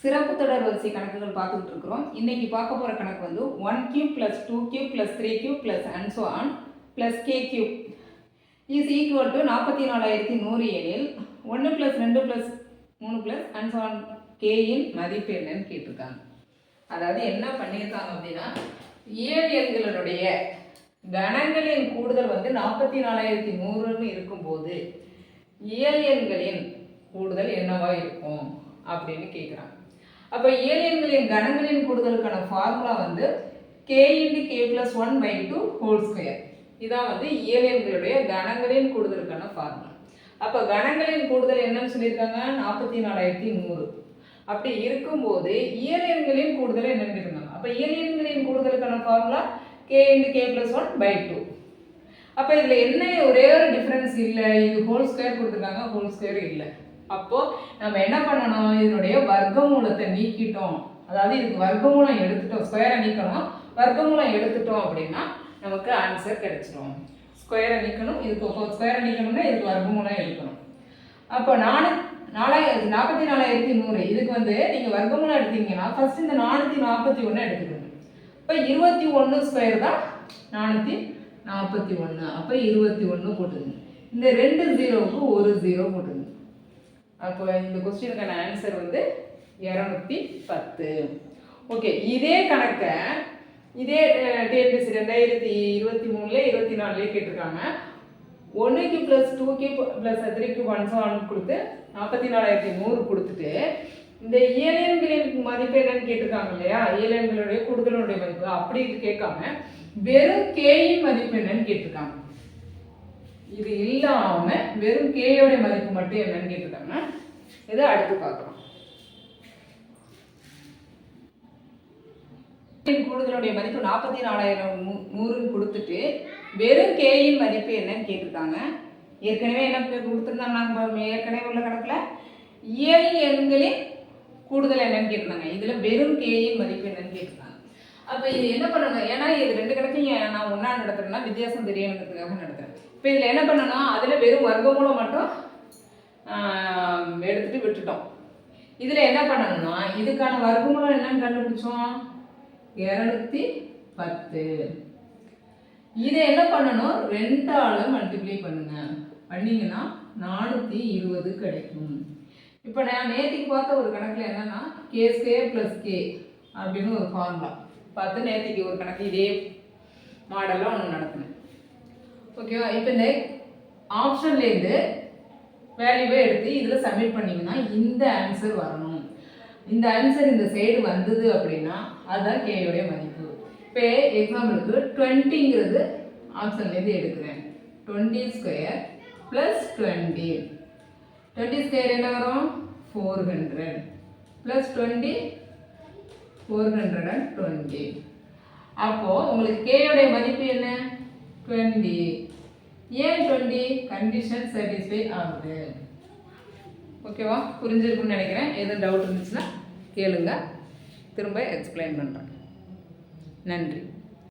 சிறப்பு தொடர் வரிசை கணக்குகள் பார்த்துக்கிட்டு இருக்கிறோம் இன்னைக்கு பார்க்க போகிற கணக்கு வந்து one cube plus two cube plus three cube plus and so on plus K cube is equal to நாற்பத்தி நாலாயிரத்தி நூறு எனில் ஒன்று ப்ளஸ் ரெண்டு ப்ளஸ் மூணு ப்ளஸ் அண்ட் ஸோ ஆன் கேயின் மதிப்பு என்னன்னு கேட்டிருக்காங்க. அதாவது என்ன பண்ணியிருக்காங்க அப்படின்னா ஏழு எண்களுடைய கணங்களின் கூடுதல் வந்து நாற்பத்தி நாலாயிரத்தி நூறுன்னு இருக்கும்போது இயல் எண்களின் கூடுதல் என்னவா இருக்கும் அப்படின்னு கேட்குறாங்க. அப்போ ஏலியன்களின் கணங்களின் கூடுதலுக்கான ஃபார்முலா வந்து K into K plus one by two whole square இதான் வந்து ஏலியன்களுடைய கணங்களின் கூடுதலுக்கான ஃபார்முலா அப்போ கணங்களின் கூடுதல் என்னன்னு சொல்லியிருக்காங்க? நாற்பத்தி நாலாயிரத்தி நூறு. அப்படி இருக்கும்போது இயலியன்களின் எண்களின் கூடுதல் என்னன்னு இருக்காங்க அப்போ இயலியன்களின் கூடுதலுக்கான formula K into K plus one by two அப்போ இதில் என்ன ஒரே ஒரு டிஃப்ரென்ஸ் இல்லை. இது ஹோல் ஸ்கொயர் கொடுத்துருக்காங்க ஹோல் ஸ்கொயர் இல்லை. அப்போது நம்ம என்ன பண்ணணும்? இதனுடைய வர்க்கமூலத்தை நீக்கிட்டோம். அதாவது இதுக்கு வர்க்கமூலம் எடுத்துட்டோம். ஸ்கொயரை நீக்கணும். வர்க்கமூலம் எடுத்துட்டோம் அப்படின்னா நமக்கு ஆன்சர் கிடைச்சிடும் ஸ்கொயரை நீக்கணும். இதுக்கு ஸ்கொயரை நீக்கணும்னா இதுக்கு வர்க்கமூலம் எடுக்கணும். அப்போ நானு நாலாயிரத்தி நாற்பத்தி நாலாயிரத்தி நூறு. இதுக்கு வந்து நீங்கள் வர்க்கமூலம் எடுத்தீங்கன்னா ஃபஸ்ட் இந்த நானூற்றி நாற்பத்தி ஒன்று எடுத்துக்கணும் இப்போ இருபத்தி ஒன்று ஸ்கொயர் தான் நானூற்றி நாற்பத்தி ஒன்று அப்போ இருபத்தி ஒன்று போட்டுங்க இந்த ரெண்டு ஜீரோவுக்கு ஒரு ஜீரோ போட்டுருங்க அப்போ இந்த கொஸ்டினுக்கான ஆன்சர் வந்து இரநூத்தி பத்து. ஓகே இதே கணக்கை இதே டிஎன்பிசி ரெண்டாயிரத்தி இருபத்தி மூணுல இருபத்தி நாலுலேயே கேட்டிருக்காங்க. ஒன்றுக்கு ப்ளஸ் டூக்கு ப்ளஸ் த்ரீக்கு ஒன் செவன் கொடுத்து நாற்பத்தி நாலாயிரத்தி நூறு கொடுத்துட்டு இந்த இயலியன்களின் மதிப்பு என்னன்னு கேட்டிருக்காங்க இல்லையா? இயலியன்களுடைய கூடுதலுடைய மதிப்பு அப்படி கேட்காம வெறும் கேயின் மதிப்பு என்னன்னு கேட்டிருக்காங்க. இது இல்லாம வெறும் கேயோடைய மதிப்பு மட்டும் என்னன்னு கேட்டிருக்காங்க இதை அடுத்து பார்க்கலாம் கூடுதலுடைய மதிப்பு நாற்பத்தி நாலாயிரம் நூறுன்னு கொடுத்துட்டு வெறும் கேயின் மதிப்பு என்னன்னு கேட்டிருக்காங்க ஏற்கனவே என்ன கொடுத்துருந்தாங்க நாங்கள் ஏற்கனவே உள்ள கணக்கில். இயல் எண்களின் கூடுதல் என்னன்னு கேட்டிருந்தாங்க. இதில் வெறும் கேயின் மதிப்பு என்னன்னு கேட்டிருந்தாங்க. அப்போ இது என்ன பண்ணணும் ஏன்னா இது ரெண்டு கணக்கையும் நான் ஒன்றா நடத்துறேன்னா வித்தியாசம் தெரியணுங்கிறதுக்காக நடத்துகிறேன் இப்போ இதில் என்ன பண்ணணும் அதில் வெறும் வர்க்கமூலம் மட்டும் எடுத்துட்டு விட்டுட்டோம். இதில் என்ன பண்ணணும்னா இதுக்கான வர்க்கமூலம் என்னன்னு கண்டுபிடிச்சோம். இரநூத்தி பத்து. இதை என்ன பண்ணணும்? ரெண்டால மல்டிப்ளை பண்ணுங்க. பண்ணீங்கன்னா நானூற்றி இருபது கிடைக்கும். இப்போ நான் நேற்றுக்கு பார்த்த ஒரு கணக்கில் என்னன்னா கே ஸ்கே ப்ளஸ் கே அப்படின்னு ஒரு ஃபார்முலா பார்த்து நேற்றுக்கு ஒரு கணக்கு இதே மாடலில் ஒன்று நடத்தினேன் ஓகேவா இப்போ இந்த ஆப்ஷன்லேருந்து வேல்யூவை எடுத்து இதில் சப்மிட் பண்ணிங்கன்னா இந்த ஆன்சர் வரணும். இந்த ஆன்சர் இந்த சைடு வந்தது அப்படின்னா அதுதான் கேயோடைய மதிப்பு. இப்போ எக்ஸாம்பிளுக்கு டுவெண்ட்டிங்கிறது ஆப்ஷன்லேருந்து எடுக்கிறேன். Twenty square plus twenty twenty square என்ன வரும்? Four hundred plus twenty four hundred and twenty அப்போது உங்களுக்கு கேயோடைய மதிப்பு என்ன? டுவெண்ட்டி ஏன் டுவெண்ட்டி கண்டிஷன் சாட்டிஸ்ஃபை ஆகுது. ஓகேவா புரிஞ்சிருக்குன்னு நினைக்கிறேன். எதுவும் டவுட் இருந்துச்சுன்னா கேளுங்க. திரும்ப எக்ஸ்பிளைன் பண்ணுறேன் நன்றி.